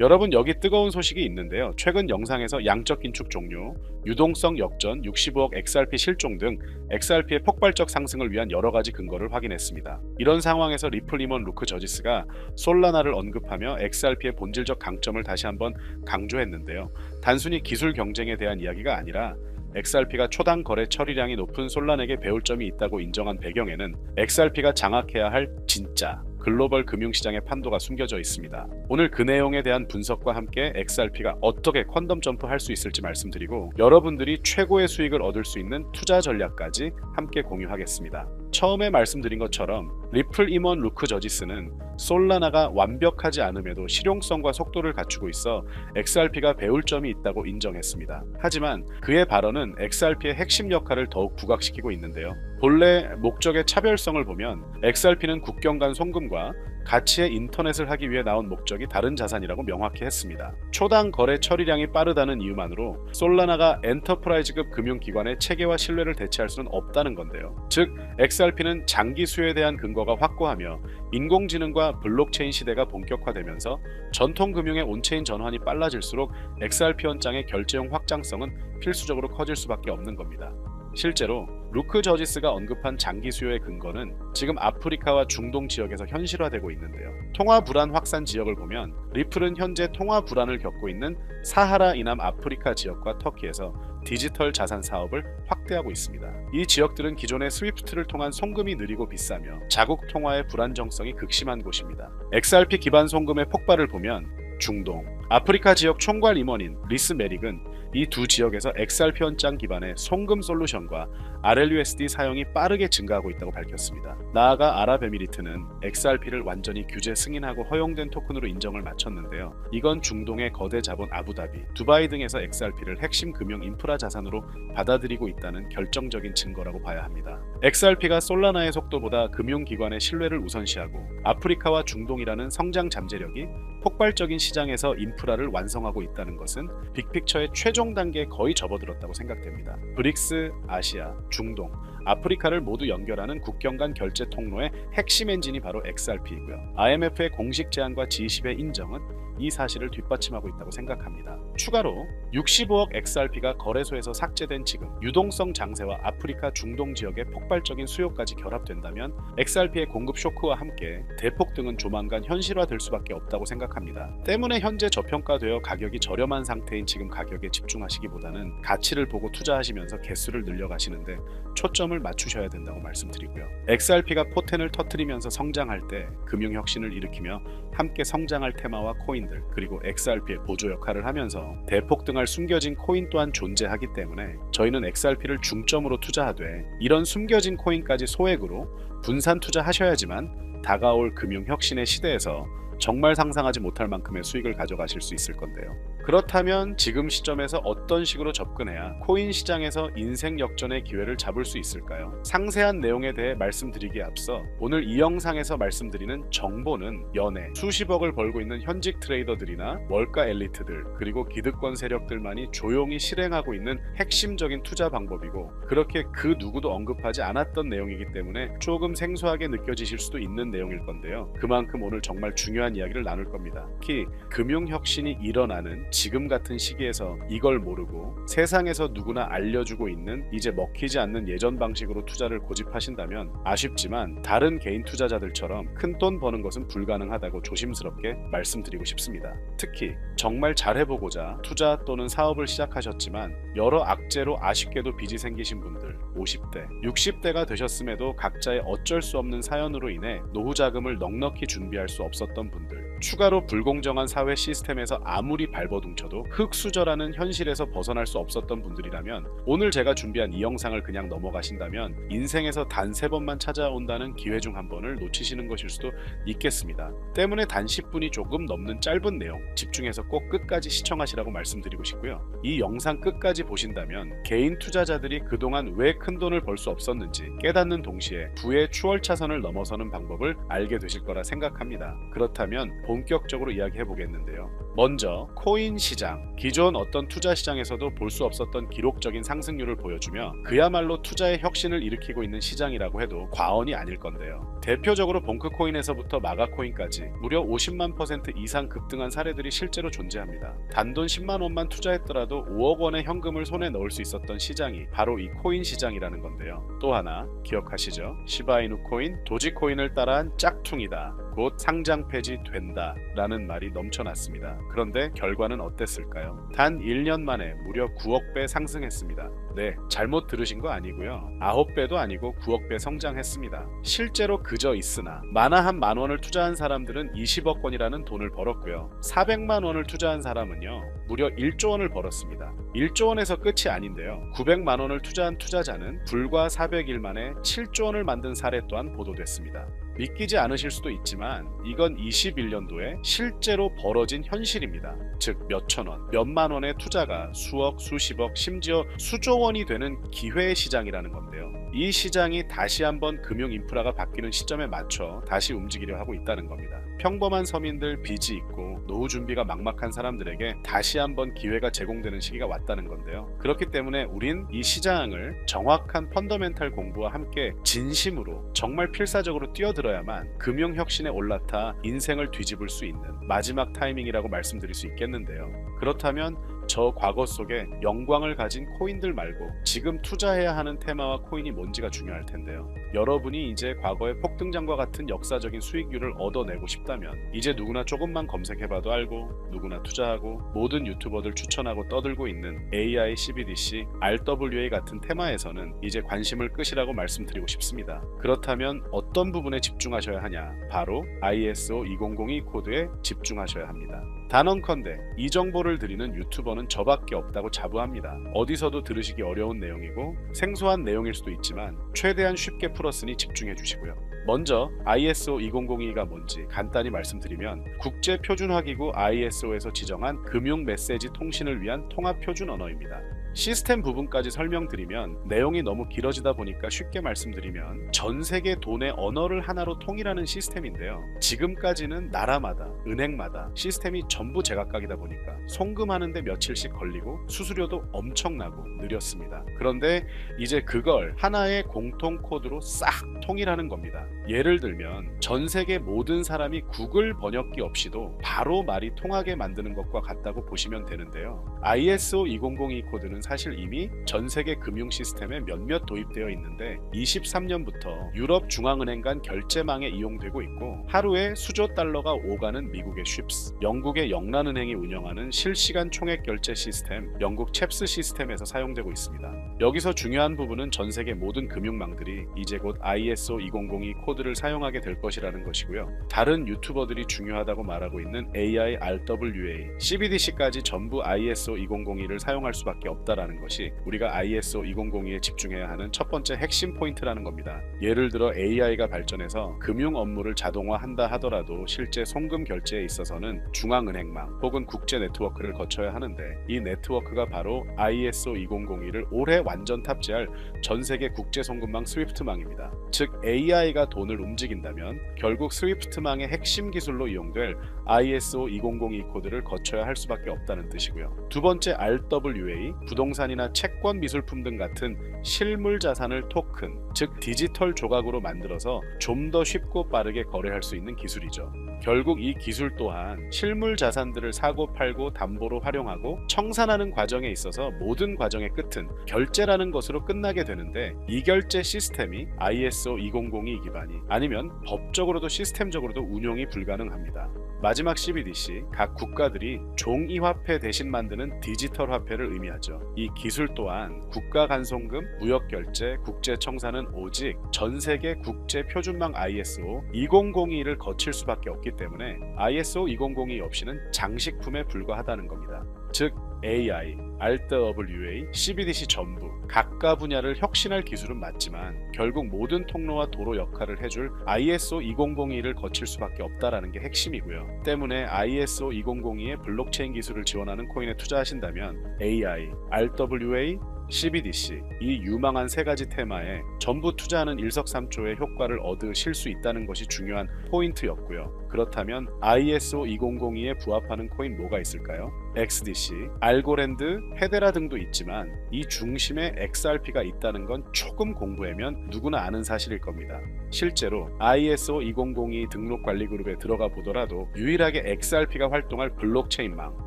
여러분 여기 뜨거운 소식이 있는데요. 최근 영상에서 양적 긴축 종료, 유동성 역전, 65억 XRP 실종 등 XRP의 폭발적 상승을 위한 여러 가지 근거를 확인했습니다. 이런 상황에서 리플 임원 루크 저지스가 솔라나를 언급하며 XRP의 본질적 강점을 다시 한번 강조했는데요. 단순히 기술 경쟁에 대한 이야기가 아니라 XRP가 초당 거래 처리량이 높은 솔란에게 배울 점이 있다고 인정한 배경에는 XRP가 장악해야 할 진짜 글로벌 금융시장의 판도가 숨겨져 있습니다. 오늘 그 내용에 대한 분석과 함께 XRP가 어떻게 퀀덤 점프할 수 있을지 말씀드리고 여러분들이 최고의 수익을 얻을 수 있는 투자 전략까지 함께 공유하겠습니다. 처음에 말씀드린 것처럼 리플 임원 루크 저지스는 솔라나가 완벽하지 않음에도 실용성과 속도를 갖추고 있어 XRP가 배울 점이 있다고 인정했습니다. 하지만 그의 발언은 XRP의 핵심 역할을 더욱 부각시키고 있는데요. 본래 목적의 차별성을 보면 XRP는 국경 간 송금과 가치의 인터넷을 하기 위해 나온 목적이 다른 자산이라고 명확히 했습니다. 초당 거래 처리량이 빠르다는 이유만으로 솔라나가 엔터프라이즈급 금융기관의 체계와 신뢰를 대체할 수는 없다는 건데요. 즉, XRP는 장기 수요에 대한 근거가 확고하며 인공지능과 블록체인 시대가 본격화되면서 전통 금융의 온체인 전환이 빨라질수록 XRP 현장의 결제용 확장성은 필수적으로 커질 수밖에 없는 겁니다. 실제로 루크 저지스가 언급한 장기 수요의 근거는 지금 아프리카와 중동 지역에서 현실화되고 있는데요. 통화 불안 확산 지역을 보면 리플은 현재 통화 불안을 겪고 있는 사하라 이남 아프리카 지역과 터키에서 디지털 자산 사업을 확대하고 있습니다. 이 지역들은 기존의 스위프트를 통한 송금이 느리고 비싸며 자국 통화의 불안정성이 극심한 곳입니다. XRP 기반 송금의 폭발을 보면 중동, 아프리카 지역 총괄 임원인 리스 메릭은 이 두 지역에서 XRP 현장 기반의 송금 솔루션과 RLUSD 사용이 빠르게 증가하고 있다고 밝혔습니다. 나아가 아랍에미리트는 XRP를 완전히 규제 승인하고 허용된 토큰으로 인정을 마쳤는데요. 이건 중동의 거대 자본 아부다비, 두바이 등에서 XRP를 핵심 금융 인프라 자산으로 받아들이고 있다는 결정적인 증거라고 봐야 합니다. XRP가 솔라나의 속도보다 금융기관의 신뢰를 우선시하고 아프리카와 중동이라는 성장 잠재력이 폭발적인 시장에서 인프라를 완성하고 있다는 것은 빅픽처의 최종 단계에 거의 접어들었다고 생각됩니다. 브릭스, 아시아, 중동, 아프리카를 모두 연결하는 국경 간 결제 통로의 핵심 엔진이 바로 XRP이고요. IMF의 공식 제안과 G20의 인정은 이 사실을 뒷받침하고 있다고 생각합니다. 추가로 65억 XRP가 거래소에서 삭제된 지금 유동성 장세와 아프리카 중동 지역의 폭발적인 수요까지 결합된다면 XRP의 공급 쇼크와 함께 대폭 등은 조만간 현실화될 수밖에 없다고 생각합니다. 때문에 현재 저평가되어 가격이 저렴한 상태인 지금 가격에 집중하시기보다는 가치를 보고 투자하시면서 개수를 늘려가시는데 초점을 맞추셔야 된다고 말씀드리고요. XRP가 포텐을 터트리면서 성장할 때 금융혁신을 일으키며 함께 성장할 테마와 코인 들 그리고 XRP의 보조 역할을 하면서 대폭등할 숨겨진 코인 또한 존재하기 때문에 저희는 XRP를 중점으로 투자하되 이런 숨겨진 코인까지 소액으로 분산 투자하셔야지만 다가올 금융혁신의 시대에서 정말 상상하지 못할 만큼의 수익을 가져가실 수 있을 건데요. 그렇다면 지금 시점에서 어떤 식으로 접근해야 코인 시장에서 인생 역전의 기회를 잡을 수 있을까요? 상세한 내용에 대해 말씀드리기에 앞서 오늘 이 영상에서 말씀드리는 정보는 연애, 수십억을 벌고 있는 현직 트레이더들이나 월가 엘리트들, 그리고 기득권 세력들만이 조용히 실행하고 있는 핵심적인 투자 방법이고 그렇게 그 누구도 언급하지 않았던 내용이기 때문에 조금 생소하게 느껴지실 수도 있는 내용일 건데요. 그만큼 오늘 정말 중요한 이야기를 나눌 겁니다. 특히 금융혁신이 일어나는 지금 같은 시기에서 이걸 모르고 세상에서 누구나 알려주고 있는 이제 먹히지 않는 예전 방식으로 투자를 고집하신다면 아쉽지만 다른 개인 투자자들처럼 큰 돈 버는 것은 불가능하다고 조심스럽게 말씀드리고 싶습니다. 특히 정말 잘해보고자 투자 또는 사업을 시작하셨지만 여러 악재로 아쉽게도 빚이 생기신 분들 50대, 60대가 되셨음에도 각자의 어쩔 수 없는 사연으로 인해 노후 자금을 넉넉히 준비할 수 없었던 분들 추가로 불공정한 사회 시스템에서 아무리 발버둥쳐도 흑수저라는 현실에서 벗어날 수 없었던 분들이라면 오늘 제가 준비한 이 영상을 그냥 넘어가신다면 인생에서 단 세 번만 찾아온다는 기회 중 한 번을 놓치시는 것일 수도 있겠습니다. 때문에 단 10분이 조금 넘는 짧은 내용 집중해서 꼭 끝까지 시청하시라고 말씀드리고 싶고요. 이 영상 끝까지 보신다면 개인 투자자들이 그동안 왜 큰 돈을 벌 수 없었는지 깨닫는 동시에 부의 추월 차선을 넘어서는 방법을 알게 되실 거라 생각합니다. 그렇다면 본격적으로 이야기해 보겠는데요. 먼저 코인 시장 기존 어떤 투자 시장에서도 볼 수 없었던 기록적인 상승률을 보여주며 그야말로 투자의 혁신을 일으키고 있는 시장이라고 해도 과언이 아닐 건데요. 대표적으로 봉크코인에서부터 마가코인까지 무려 50만 퍼센트 이상 급등한 사례들이 실제로 존재합니다. 단돈 10만 원만 투자했더라도 5억 원의 현금을 손에 넣을 수 있었던 시장이 바로 이 코인 시장이라는 건데요. 또 하나 기억하시죠? 시바이누 코인, 도지코인을 따라한 짝퉁이다. 곧 상장 폐지된다. 라는 말이 넘쳐났습니다. 그런데 결과는 어땠을까요? 단 1년 만에 무려 9억 배 상승했습니다. 네, 잘못 들으신 거 아니고요. 9배도 아니고 9억 배 성장했습니다. 실제로 그저 있으나 만화 한 만 원을 투자한 사람들은 20억 원이라는 돈을 벌었고요. 400만 원을 투자한 사람은요. 무려 1조 원을 벌었습니다. 1조 원에서 끝이 아닌데요. 900만 원을 투자한 투자자는 불과 400일 만에 7조 원을 만든 사례 또한 보도됐습니다. 믿기지 않으실 수도 있지만 이건 21년도에 실제로 벌어진 현실입니다. 즉 몇천 원, 몇만 원의 투자가 수억, 수십억, 심지어 수조 원이 되는 기회의 시장이라는 건데요. 이 시장이 다시 한번 금융 인프라가 바뀌는 시점에 맞춰 다시 움직이려 하고 있다는 겁니다. 평범한 서민들 빚이 있고 노후 준비가 막막한 사람들에게 다시 한번 기회가 제공되는 시기가 왔다는 건데요. 그렇기 때문에 우린 이 시장을 정확한 펀더멘탈 공부와 함께 진심으로 정말 필사적으로 뛰어들어야만 금융 혁신에 올라타 인생을 뒤집을 수 있는 마지막 타이밍이라고 말씀드릴 수 있겠는데요. 그렇다면 저 과거 속에 영광을 가진 코인들 말고 지금 투자해야 하는 테마와 코인이 뭔지가 중요할 텐데요. 여러분이 이제 과거의 폭등장과 같은 역사적인 수익률을 얻어내고 싶다면 이제 누구나 조금만 검색해봐도 알고 누구나 투자하고 모든 유튜버들 추천하고 떠들고 있는 AI, CBDC, RWA 같은 테마에서는 이제 관심을 끄시라고 말씀드리고 싶습니다. 그렇다면 어떤 부분에 집중하셔야 하냐? 바로 ISO 2002 코드에 집중하셔야 합니다. 단언컨대 이 정보를 드리는 유튜버는 저밖에 없다고 자부합니다. 어디서도 들으시기 어려운 내용이고 생소한 내용일 수도 있지만 최대한 쉽게 풀었으니 집중해 주시고요. 먼저 ISO 2002가 뭔지 간단히 말씀드리면 국제 표준화기구 ISO에서 지정한 금융 메시지 통신을 위한 통합 표준 언어입니다. 시스템 부분까지 설명드리면 내용이 너무 길어지다 보니까 쉽게 말씀드리면 전 세계 돈의 언어를 하나로 통일하는 시스템인데요. 지금까지는 나라마다 은행마다 시스템이 전부 제각각이다 보니까 송금하는데 며칠씩 걸리고 수수료도 엄청나고 느렸습니다. 그런데 이제 그걸 하나의 공통 코드로 싹 통일하는 겁니다. 예를 들면 전 세계 모든 사람이 구글 번역기 없이도 바로 말이 통하게 만드는 것과 같다고 보시면 되는데요. ISO 2002 코드는 사실 이미 전 세계 금융 시스템에 몇몇 도입되어 있는데 23년부터 유럽 중앙은행 간 결제망에 이용되고 있고 하루에 수조 달러가 오가는 미국의 쉽스, 영국의 영란은행이 운영하는 실시간 총액 결제 시스템 영국 챕스 시스템에서 사용되고 있습니다. 여기서 중요한 부분은 전 세계 모든 금융망들이 이제 곧 ISO 2002 코드를 사용하게 될 것이라는 것이고요. 다른 유튜버들이 중요하다고 말하고 있는 AI, RWA, CBDC까지 전부 ISO 2002를 사용할 수밖에 없다 라는 것이 우리가 ISO 2002에 집중해야 하는 첫 번째 핵심 포인트라는 겁니다. 예를 들어 AI가 발전해서 금융 업무를 자동화한다 하더라도 실제 송금 결제에 있어서는 중앙은행망 혹은 국제 네트워크를 거쳐야 하는데 이 네트워크가 바로 ISO 2002를 올해 완전 탑재할 전 세계 국제 송금망 스위프트망입니다. 즉 AI가 돈을 움직인다면 결국 스위프트망의 핵심 기술로 이용될 ISO 2002 코드를 거쳐야 할 수밖에 없다는 뜻이고요. 두 번째 RWA 부동산이나 채권 미술품 등 같은 실물 자산을 토큰 즉 디지털 조각으로 만들어서 좀 더 쉽고 빠르게 거래할 수 있는 기술이죠. 결국 이 기술 또한 실물 자산들을 사고 팔고 담보로 활용하고 청산하는 과정에 있어서 모든 과정의 끝은 결제라는 것으로 끝나게 되는데 이 결제 시스템이 ISO 2002 기반이 아니면 법적으로도 시스템적으로도 운용이 불가능합니다. 마지막 CBDC 각 국가들이 종이 화폐 대신 만드는 디지털 화폐를 의미하죠. 이 기술 또한 국가 간송금, 무역 결제, 국제 청산은 오직 전 세계 국제 표준망 ISO 2002를 거칠 수밖에 없기 때문에 ISO 2002 없이는 장식품에 불과하다는 겁니다. 즉 AI, RWA, CBDC 전부 각가 분야를 혁신할 기술은 맞지만 결국 모든 통로와 도로 역할을 해줄 ISO 2002를 거칠 수밖에 없다라는 게 핵심이고요. 때문에 ISO 2002의 블록체인 기술을 지원하는 코인에 투자하신다면 AI, RWA, CBDC 이 유망한 세 가지 테마에 전부 투자하는 일석삼조의 효과를 얻으실 수 있다는 것이 중요한 포인트였고요. 그렇다면 ISO 2002에 부합하는 코인 뭐가 있을까요? XDC, 알고랜드, 헤데라 등도 있지만 이 중심에 XRP가 있다는 건 조금 공부하면 누구나 아는 사실일 겁니다. 실제로 ISO 2002 등록 관리 그룹에 들어가 보더라도 유일하게 XRP가 활동할 블록체인망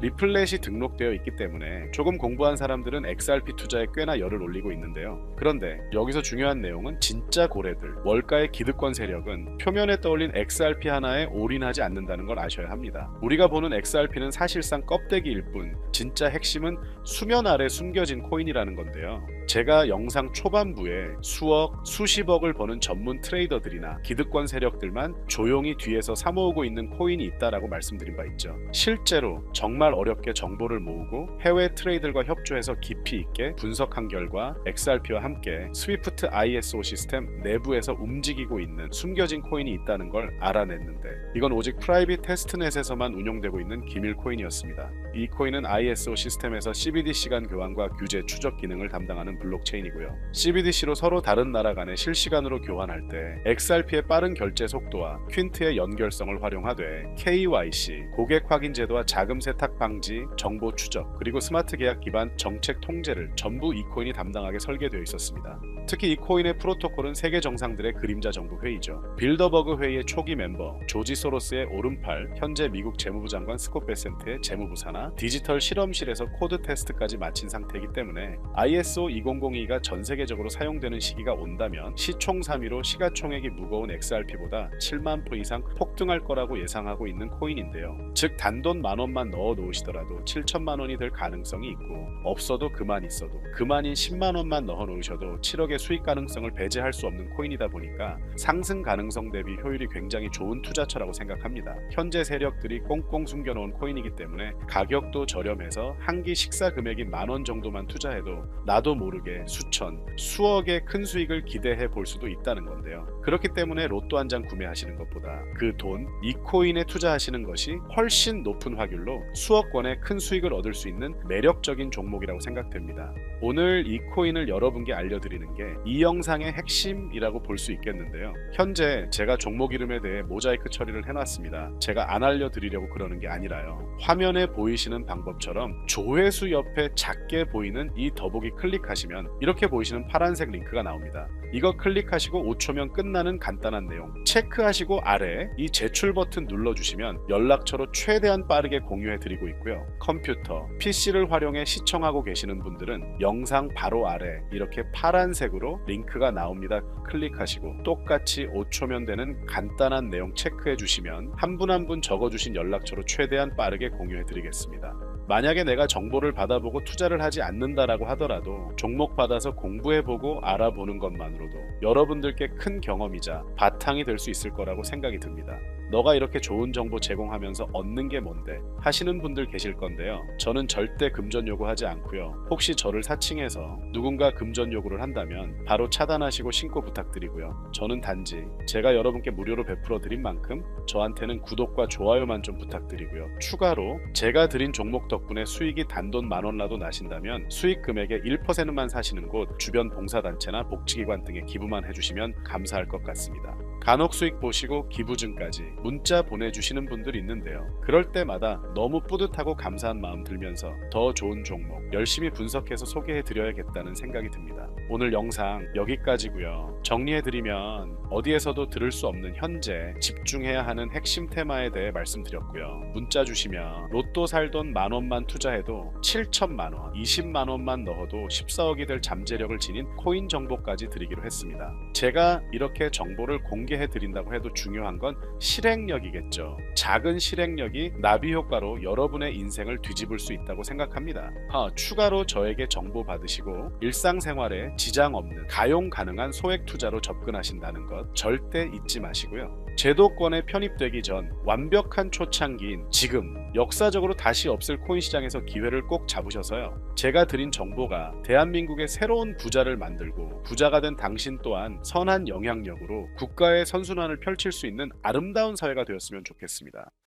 리플렛이 등록되어 있기 때문에 조금 공부한 사람들은 XRP 투자에 꽤나 열을 올리고 있는데요. 그런데 여기서 중요한 내용은 진짜 고래들, 월가의 기득권 세력은 표면에 떠올린 XRP 하나에 올인하지 않는다는 걸 아셔야 합니다. 우리가 보는 XRP는 사실상 껍데기 일 뿐 진짜 핵심은 수면 아래 숨겨진 코인이라는 건데요. 제가 영상 초반부에 수억, 수십억을 버는 전문 트레이더들이나 기득권 세력들만 조용히 뒤에서 사모으고 있는 코인이 있다라고 말씀드린 바 있죠. 실제로 정말 어렵게 정보를 모으고 해외 트레이들과 협조해서 깊이 있게 분석한 결과 XRP와 함께 스위프트 ISO 시스템 내부에서 움직이고 있는 숨겨진 코인이 있다는 걸 알아냈는데 이건 오직 프라이빗 테스트넷에서만 운용되고 있는 기밀 코인이었습니다. 이 코인은 ISO 시스템에서 CBDC 간 교환과 규제 추적 기능을 담당하는 블록체인이고요. CBDC로 서로 다른 나라 간에 실시간으로 교환할 때 XRP의 빠른 결제 속도와 퀸트의 연결성을 활용하되 KYC, 고객 확인 제도와 자금 세탁 방지, 정보 추적, 그리고 스마트 계약 기반 정책 통제를 전부 이 코인이 담당하게 설계되어 있었습니다. 특히 이 코인의 프로토콜은 세계 정상들의 그림자 정부 회의죠. 빌더버그 회의의 초기 멤버 조지 소로스의 오른팔, 현재 미국 재무부 장관 스콧 베센트의 재무부 산하, 디지털 실험실에서 코드 테스트까지 마친 상태이기 때문에 ISO 2002가 전 세계적으로 사용되는 시기가 온다면 시총 3위로 시가총액이 무거운 XRP보다 7만 표 이상 폭등할 거라고 예상하고 있는 코인인데요. 즉 단돈 만 원만 넣어 놓으시더라도 7천만 원이 될 가능성이 있고 없어도 그만 있어도 그만인 10만 원만 넣어 놓으셔도 7억의 수익 가능성을 배제할 수 없는 코인이다 보니까 상승 가능성 대비 효율이 굉장히 좋은 투자처라고 생각합니다. 현재 세력들이 꽁꽁 숨겨놓은 코인이기 때문에 가격도 저렴해서 한 끼 식사 금액이 만원 정도만 투자해도 나도 모르 게 수천, 수억의 큰 수익을 기대해 볼 수도 있다는 건데요. 그렇기 때문에 로또 한 장 구매하시는 것보다 그 돈, 이 코인에 투자하시는 것이 훨씬 높은 확률로 수억 원의 큰 수익을 얻을 수 있는 매력적인 종목이라고 생각됩니다. 오늘 이 코인을 여러분께 알려드리는 게 이 영상의 핵심이라고 볼 수 있겠는데요. 현재 제가 종목 이름에 대해 모자이크 처리를 해놨습니다. 제가 안 알려드리려고 그러는 게 아니라요. 화면에 보이시는 방법처럼 조회수 옆에 작게 보이는 이 더보기 클릭하시 면 이렇게 보이시는 파란색 링크가 나옵니다. 이거 클릭하시고 5초면 끝나는 간단한 내용 체크하시고 아래 이 제출 버튼 눌러주시면 연락처로 최대한 빠르게 공유해 드리고 있고요. 컴퓨터, PC를 활용해 시청하고 계시는 분들은 영상 바로 아래 이렇게 파란색으로 링크가 나옵니다. 클릭하시고 똑같이 5초면 되는 간단한 내용 체크해 주시면 한 분 한분 적어주신 연락처로 최대한 빠르게 공유해 드리겠습니다. 만약에 내가 정보를 받아보고 투자를 하지 않는다라고 하더라도 종목 받아서 공부해보고 알아보는 것만으로도 여러분들께 큰 경험이자 바탕이 될 수 있을 거라고 생각이 듭니다. 너가 이렇게 좋은 정보 제공하면서 얻는 게 뭔데 하시는 분들 계실 건데요. 저는 절대 금전 요구하지 않고요. 혹시 저를 사칭해서 누군가 금전 요구를 한다면 바로 차단하시고 신고 부탁드리고요. 저는 단지 제가 여러분께 무료로 베풀어 드린 만큼 저한테는 구독과 좋아요만 좀 부탁드리고요. 추가로 제가 드린 종목 덕분에 수익이 단돈 만 원라도 나신다면 수익 금액의 1%만 사시는 곳 주변 봉사단체나 복지기관 등에 기부만 해주시면 감사할 것 같습니다. 간혹 수익 보시고 기부증까지 문자 보내주시는 분들 있는데요. 그럴 때마다 너무 뿌듯하고 감사한 마음 들면서 더 좋은 종목 열심히 분석해서 소개해 드려야겠다는 생각이 듭니다. 오늘 영상 여기까지고요. 정리해 드리면 어디에서도 들을 수 없는 현재 집중해야 하는 핵심 테마에 대해 말씀드렸고요. 문자 주시면 로또 살돈 만 원만 투자해도 7천만 원, 20만 원만 넣어도 14억이 될 잠재력을 지닌 코인 정보까지 드리기로 했습니다. 제가 이렇게 정보를 공개 만들게 해드린다고 해도 중요한 건 실행력이겠죠. 작은 실행력이 나비 효과로 여러분의 인생을 뒤집을 수 있다고 생각합니다. 아, 추가로 저에게 정보 받으시고 일상생활에 지장 없는 가용 가능한 소액 투자로 접근하신다는 것 절대 잊지 마시고요. 제도권에 편입되기 전 완벽한 초창기인 지금 역사적으로 다시 없을 코인 시장에서 기회를 꼭 잡으셔서요. 제가 드린 정보가 대한민국의 새로운 부자를 만들고 부자가 된 당신 또한 선한 영향력으로 국가의 선순환을 펼칠 수 있는 아름다운 사회가 되었으면 좋겠습니다.